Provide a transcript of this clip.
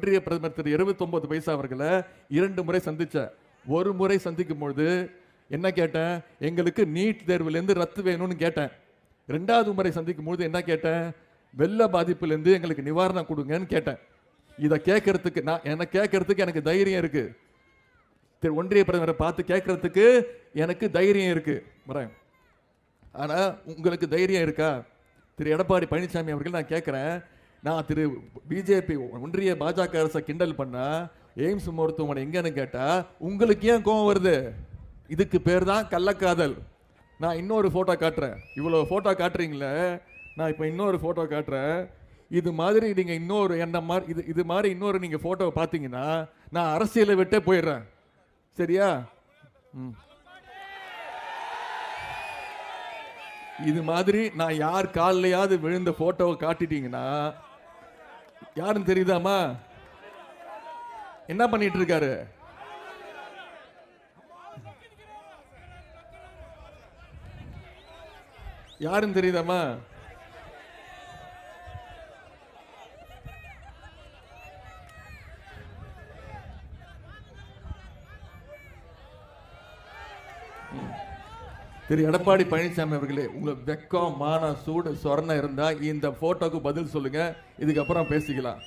ஒன்றிய பிரதமர் திரு 29 பைசா அவர்களை இரண்டு முறை சந்தித்தேன் ஒரு முறை சந்திக்கும் பொழுது என்ன கேட்டேன்? எங்களுக்கு நீட் தேர்வுலேருந்து ரத்து வேணும்னு கேட்டேன். ரெண்டாவது முறை சந்திக்கும் பொழுது என்ன கேட்டேன்? வெள்ள பாதிப்புலேருந்து எங்களுக்கு நிவாரணம் கொடுங்கன்னு கேட்டேன். இதை கேட்கறதுக்கு நான் என்ன கேட்கறதுக்கு எனக்கு தைரியம் இருக்கு. திரு ஒன்றிய பிரதமரை பார்த்து கேட்கறதுக்கு எனக்கு தைரியம் இருக்கு. வரேன். ஆனால் உங்களுக்கு தைரியம் இருக்கா? திரு எடப்பாடி பழனிசாமி அவர்கள் நான் கேட்குறேன் நான் திரு பிஜேபி ஒன்றிய பாஜக அரசை கிண்டல் பண்ண எய்ம்ஸ் மருத்துவமனை எங்கன்னு கேட்டால் உங்களுக்கு ஏன் கோவம் வருது? இதுக்கு பேர் தான் கள்ளக்காதல். நான் இன்னொரு ஃபோட்டோ காட்டுறேன். இவ்வளோ ஃபோட்டோ காட்டுறீங்களே நான் இப்போ இன்னொரு ஃபோட்டோ காட்டுறேன். இது மாதிரி நீங்கள் இன்னொரு என்ன மாதிரி இது இது மாதிரி இன்னொரு நீங்கள் ஃபோட்டோவை பார்த்தீங்கன்னா நான் அரசியலை விட்டே போயிடுறேன். சரியா? ம். இது மாதிரி நான் யார் காலையாவது விழுந்த ஃபோட்டோவை காட்டிட்டீங்கன்னா யாருன்னு தெரியுதாமா என்ன பண்ணிட்டு இருக்காரு யாருன்னு தெரியுதாமா திரு எடப்பாடி பழனிசாமி அவர்களே உங்களுக்கு வெக்கம் மான சூடு சொரணை இருந்தா இந்த போட்டோக்கு பதில் சொல்லுங்க. இதுக்கப்புறம் பேசிக்கலாம்.